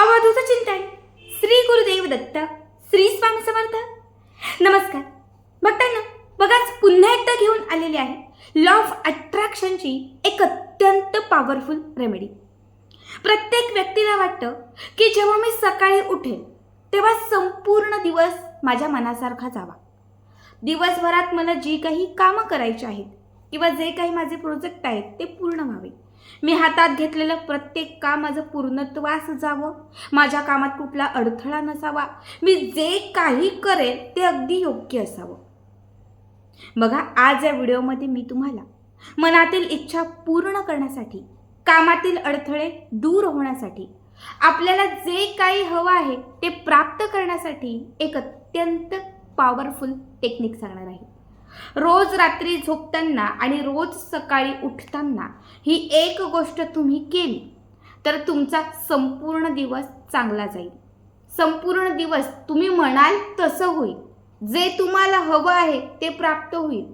अवधूत चिंतन. श्री गुरुदेव दत्त श्री स्वामी समर्थ. नमस्कार. बघताना बघाच पुन्हा एकदा घेऊन आलेली आहे लॉ ऑफ अट्रॅक्शनची एक अत्यंत पॉवरफुल रेमेडी प्रत्येक व्यक्तीला वाटतं की जेव्हा मी सकाळी उठेल तेव्हा संपूर्ण दिवस माझ्या मनासारखा जावा. दिवसभरात मला जी काही कामं करायची आहेत किंवा जे काही माझे प्रोजेक्ट आहेत ते पूर्ण व्हावे. मी हातात घेतलेलं प्रत्येक काम माझं पूर्णत्वास जावं. माझ्या कामात कुठला अडथळा नसावा. मी जे काही करेल ते अगदी योग्य असावं. बघा आज या व्हिडिओमध्ये मी तुम्हाला मनातील इच्छा पूर्ण करण्यासाठी कामातील अडथळे दूर होण्यासाठी आपल्याला जे काही हवं आहे ते प्राप्त करण्यासाठी एक अत्यंत पॉवरफुल टेक्निक सांगणार आहे. रोज रात्री झोपताना आणि रोज सकाळी उठताना ही एक गोष्ट तुम्ही केली तर तुमचा संपूर्ण दिवस चांगला जाईल. संपूर्ण दिवस तुम्ही म्हणाल तसं होईल. जे तुम्हाला हवं आहे ते प्राप्त होईल.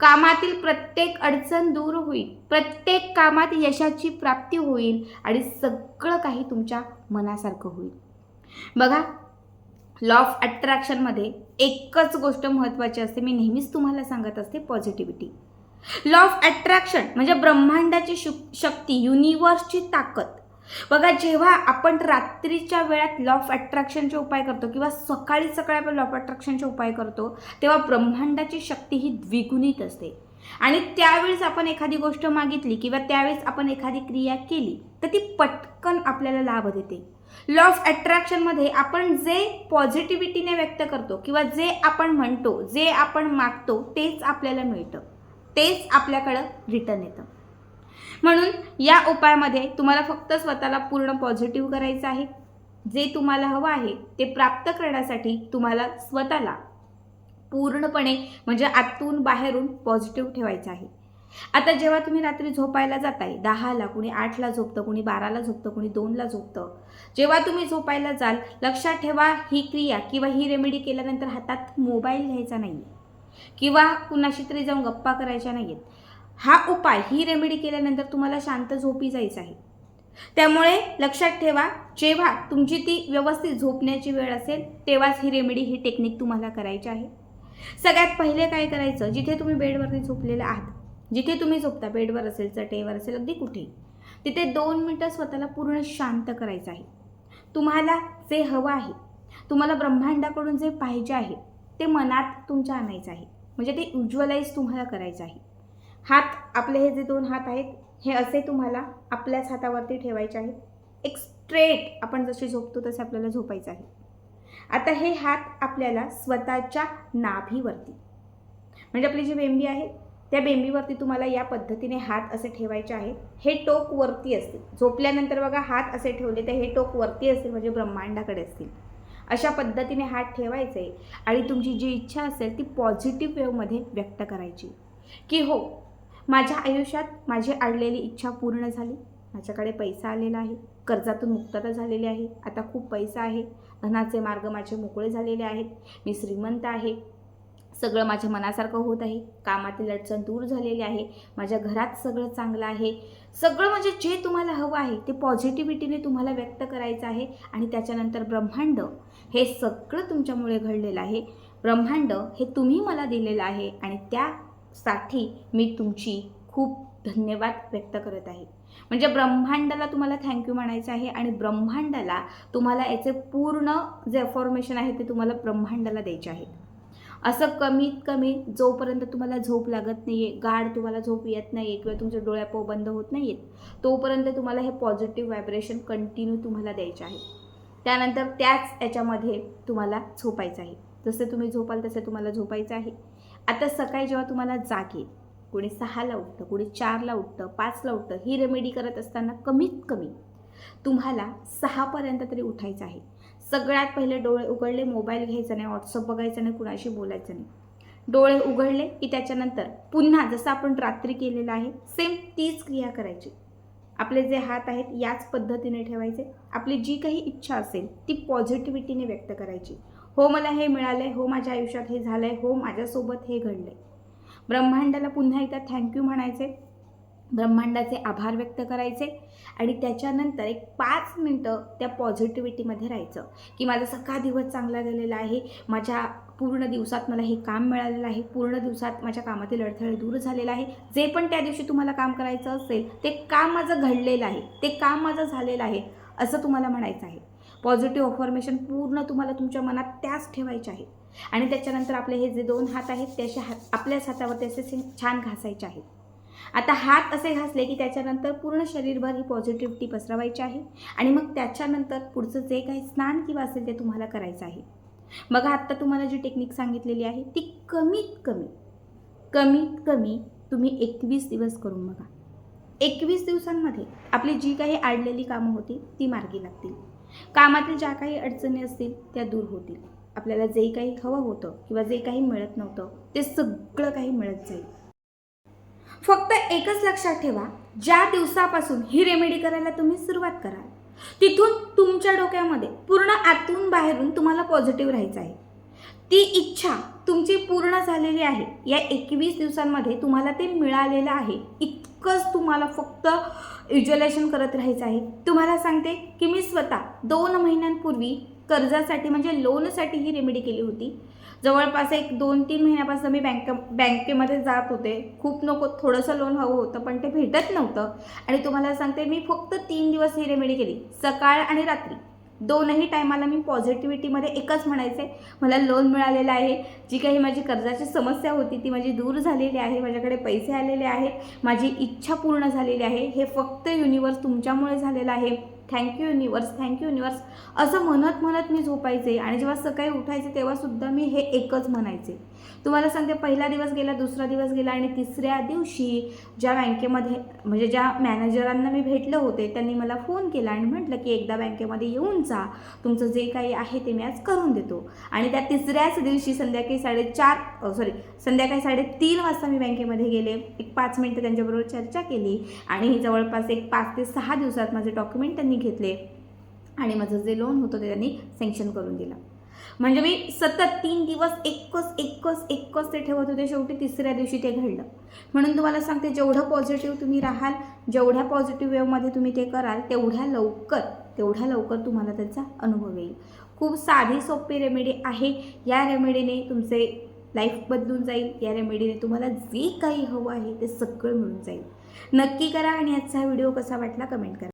कामातील प्रत्येक अडचण दूर होईल. प्रत्येक कामात यशाची प्राप्ती होईल आणि सगळं काही तुमच्या मनासारखं होईल. बघा लॉ ऑफ अट्रॅक्शनमध्ये एकच गोष्ट महत्त्वाची असते. मी नेहमीच तुम्हाला सांगत असते पॉझिटिव्हिटी लॉ ऑफ अट्रॅक्शन म्हणजे ब्रह्मांडाची शु शक्ती युनिवर्सची ताकद. बघा जेव्हा आपण रात्रीच्या वेळात लॉ ऑफ अट्रॅक्शनचे उपाय करतो किंवा सकाळी सकाळी आपण लॉ ऑफ अट्रॅक्शनचे उपाय करतो तेव्हा ब्रह्मांडाची शक्ती ही द्विगुणित असते. आणि त्यावेळेस आपण एखादी गोष्ट मागितली किंवा त्यावेळेस आपण एखादी क्रिया केली तर ती पटकन आपल्याला लाभ देते. लॉ ऑफ अट्रॅक्शनमध्ये आपण जे पॉझिटिव्हिटीने व्यक्त करतो किंवा जे आपण म्हणतो जे आपण मागतो तेच आपल्याला मिळतं. तेच आपल्याकडं रिटर्न येतं. म्हणून या उपायामध्ये तुम्हाला फक्त स्वतःला पूर्ण पॉझिटिव्ह करायचं आहे. जे तुम्हाला हवं आहे ते प्राप्त करण्यासाठी तुम्हाला स्वतःला पूर्णपणे म्हणजे आतून बाहेरून पॉझिटिव्ह ठेवायचं आहे. आता जेव्हा तुम्ही रात्री झोपायला जाताय दहाला कुणी आठला झोपतं कुणी बाराला झोपतं कुणी दोनला झोपतं जेव्हा तुम्ही झोपायला जाल लक्षात ठेवा ही क्रिया किंवा ही रेमेडी केल्यानंतर हातात मोबाईल घ्यायचा नाही किंवा कुणाशी तरी जाऊन गप्पा करायच्या नाही आहेत हा उपाय ही रेमेडी केल्यानंतर तुम्हाला शांत झोपी जायचं आहे. त्यामुळे लक्षात ठेवा जेव्हा तुमची ती व्यवस्थित झोपण्याची वेळ असेल तेव्हाच ही रेमेडी ही टेक्निक तुम्हाला करायची आहे. सगळ्यात पहिले काय करायचं जिथे तुम्ही बेडवरती झोपलेले आहात जिथे तुम्ही झोपता बेडवर असेल चटेवर असेल अगदी कुठे तिथे दोन मिनटं स्वतःला पूर्ण शांत करायचं आहे. तुम्हाला जे हवं आहे तुम्हाला ब्रह्मांडाकडून जे पाहिजे आहे ते मनात तुमच्या आणायचं आहे. म्हणजे ते युज्युअलाइज तुम्हाला करायचं आहे. हात आपले हे जे दोन हात आहेत हे असे तुम्हाला आपल्याच हातावरती ठेवायचे आहेत. एक स्ट्रेट आपण जसे झोपतो तसे आपल्याला झोपायचं आहे. आता हे हात आपल्याला स्वतःच्या नाभीवरती म्हणजे आपली जी बेंबी आहे त्या बेंबीवरती तुम्हाला या पद्धतीने हात असे ठेवायचे आहेत. हे टोक वरती असतील. झोपल्यानंतर बघा हात असे ठेवले तर हे टोक वरती असतील म्हणजे ब्रह्मांडाकडे असतील. अशा पद्धतीने हात ठेवायचे आणि तुमची जी इच्छा असेल ती पॉझिटिव्ह वेवमध्ये व्यक्त करायची. की हो माझ्या आयुष्यात माझी अडलेली इच्छा पूर्ण झाली. माझ्याकडे पैसा आलेला आहे. कर्जातून मुक्तता झालेली आहे. आता खूप पैसा आहे. धनाचे मार्ग माझे मोकळे झालेले आहेत. मी श्रीमंत आहे. सगळं माझ्या मनासारखं होत आहे. कामातील अडचण दूर झालेली आहे. माझ्या घरात सगळं चांगलं आहे. सगळं म्हणजे जे तुम्हाला हवं आहे ते पॉझिटिव्हिटीने तुम्हाला व्यक्त करायचं आहे आणि त्याच्यानंतर ब्रह्मांड हे सगळं तुमच्यामुळे घडलेलं आहे. ब्रह्मांड हे तुम्ही मला दिलेलं आहे आणि त्यासाठी मी तुमची खूप धन्यवाद व्यक्त करत आहे. म्हणजे ब्रह्मांडाला तुम्हाला थँक्यू म्हणायचं आहे आणि ब्रह्मांडाला तुम्हाला याचे पूर्ण जे अफॉर्मेशन आहे ते तुम्हाला ब्रह्मांडाला द्यायचे आहेत असं कमीत कमी जोपर्यंत तुम्हाला झोप लागत नाही आहे गाढ तुम्हाला झोप येत नाही आहे किंवा तुमचे डोळ्यापो बंद होत नाही आहेत तोपर्यंत तुम्हाला हे पॉझिटिव्ह व्हायब्रेशन कंटिन्यू तुम्हाला द्यायचे आहे. त्यानंतर त्याच याच्यामध्ये तुम्हाला झोपायचं आहे. जसं तुम्ही झोपाल तसं तुम्हाला झोपायचं आहे. आता सकाळी जेव्हा तुम्हाला जाग येईल कोणी सहाला उठतं कोणी चारला उठतं पाचला उठतं ही रेमेडी करत असताना कमीत कमी तुम्हाला सहापर्यंत तरी उठायचं आहे. सगळ्यात पहिले डोळे उघडले मोबाईल घ्यायचा नाही व्हॉट्सअप बघायचं नाही कुणाशी बोलायचं नाही. डोळे उघडले की त्याच्यानंतर पुन्हा जसं आपण रात्री केलेलं आहे सेम तीच क्रिया करायची. आपले जे हात आहेत याच पद्धतीने ठेवायचे. आपली जी काही इच्छा असेल ती पॉझिटिव्हिटीने व्यक्त करायची. हो मला हे मिळालं आहे हो माझ्या आयुष्यात हे झालं आहे हो माझ्यासोबत हे घडलं आहे ब्रह्मांडाला पुन्हा एकदा थँक्यू म्हणायचे. ब्रह्मांडाचे आभार व्यक्त करायचे आणि त्याच्यानंतर एक पाच मिनटं त्या पॉझिटिव्हिटीमध्ये राहायचं की माझा सगळा दिवस चांगला गेलेला आहे माझ्या पूर्ण दिवसात मला हे काम मिळालेलं आहे पूर्ण दिवसात माझ्या कामातील अडथळे दूर झालेला आहे. जे पण त्या दिवशी तुम्हाला काम करायचं असेल ते काम माझं घडलेलं आहे ते काम माझं झालेलं आहे असं तुम्हाला म्हणायचं आहे. पॉझिटिव्ह अफॉर्मेशन पूर्ण तुम्हाला तुमच्या मनात त्याच ठेवायचे आहे. आणि त्याच्यानंतर आपले हे जे दोन हात आहेत त्याचे हात आपल्याच हातावरती असे छान घासायचे आहेत. आता हात असे घासले की त्याच्यानंतर पूर्ण शरीरभर ही पॉझिटिव्हिटी पसरवायची आहे. आणि मग त्याच्यानंतर पुढचं जे काही स्नान किंवा असेल ते तुम्हाला करायचं आहे. बघा आत्ता तुम्हाला जी टेक्निक सांगितलेली आहे ती कमीत कमी कमीत कमी तुम्ही एकवीस दिवस करून बघा. एकवीस दिवसांमध्ये आपली जी काही आडलेली कामं होती ती मार्गी लागतील. कामातील ज्या काही अडचणी असतील त्या दूर होतील. आपल्याला जे काही हवं होतं किंवा जे काही मिळत नव्हतं ते सगळं काही मिळत जाईल. फक्त एकच लक्षात ठेवा ज्या दिवसापासून ही रेमेडी करायला तुम्ही सुरुवात कराल तिथून तुमच्या डोक्यामध्ये पूर्ण आतून बाहेरून तुम्हाला पॉझिटिव्ह राहायचं आहे. ती इच्छा तुमची पूर्ण झालेली आहे. या एकवीस दिवसांमध्ये तुम्हाला ते मिळालेलं आहे. इतकंच तुम्हाला फक्त इज्युलेशन करत राहायचं आहे. तुम्हाला सांगते की मी स्वतः दोन महिन्यांपूर्वी कर्जासाठी म्हणजे लोनसाठी ही रेमेडी केली होती. जवळपास एक दोन तीन महिन्यापासून मी बँक बँकेमध्ये जात होते. खूप नको थोडंसं लोन हवं होतं पण ते भेटत नव्हतं. आणि तुम्हाला सांगते मी फक्त तीन दिवस ही रेमेडी केली. सकाळ आणि रात्री. दोनही टायमाला मी पॉझिटिव्हिटीमध्ये एकच म्हणायचे मला लोन मिळालेलं आहे. जी काही माझी कर्जाची समस्या होती ती माझी दूर झालेली आहे. माझ्याकडे पैसे आलेले आहेत. माझी इच्छा पूर्ण झालेली आहे. हे फक्त युनिवर्स तुमच्यामुळे झालेलं आहे. थँक्यू युनिवर्स थँक्यू युनिवर्स असं म्हणत म्हणत मी झोपायचे आणि जेव्हा सकाळी उठायचे तेव्हासुद्धा मी हे एकच म्हणायचे. तुम्हाला सांगते पहिला दिवस गेला दुसरा दिवस गेला आणि तिसऱ्या दिवशी ज्या बँकेमध्ये म्हणजे ज्या मॅनेजरांना मी भेटले होते त्यांनी मला फोन केला आणि म्हटलं की एकदा बँकेमध्ये येऊन जा. तुमचं जे काही आहे ते मी आज करून देतो. आणि त्या तिसऱ्याच दिवशी संध्याकाळी साडेचार सॉरी संध्याकाळी साडेतीन वाजता मी बँकेमध्ये गेले. एक पाच मिनटं त्यांच्याबरोबर चर्चा केली आणि जवळपास एक पाच ते सहा दिवसात माझे डॉक्युमेंट त्यांनी घेतले. आणि माझं जे लोन होतं ते त्यांनी सँक्शन करून दिलं. म्हणजे मी सतत तीन दिवस एकच एकच एकच ते ठेवत होते. शेवटी तिसऱ्या दिवशी ते घडलं. म्हणून तुम्हाला सांगते जेवढं पॉझिटिव्ह तुम्ही राहाल जेवढ्या पॉझिटिव्ह वेवमध्ये तुम्ही ते कराल तेवढ्या लवकर तेवढ्या लवकर तुम्हाला त्याचा अनुभव येईल. खूप साधी सोपी रेमेडी आहे. या रेमेडीने तुमचे लाईफ बदलून जाईल. या रेमेडीने तुम्हाला जे काही हवं आहे ते सगळं मिळून जाईल. नक्की करा आणि आजचा व्हिडिओ कसा वाटला कमेंट करा.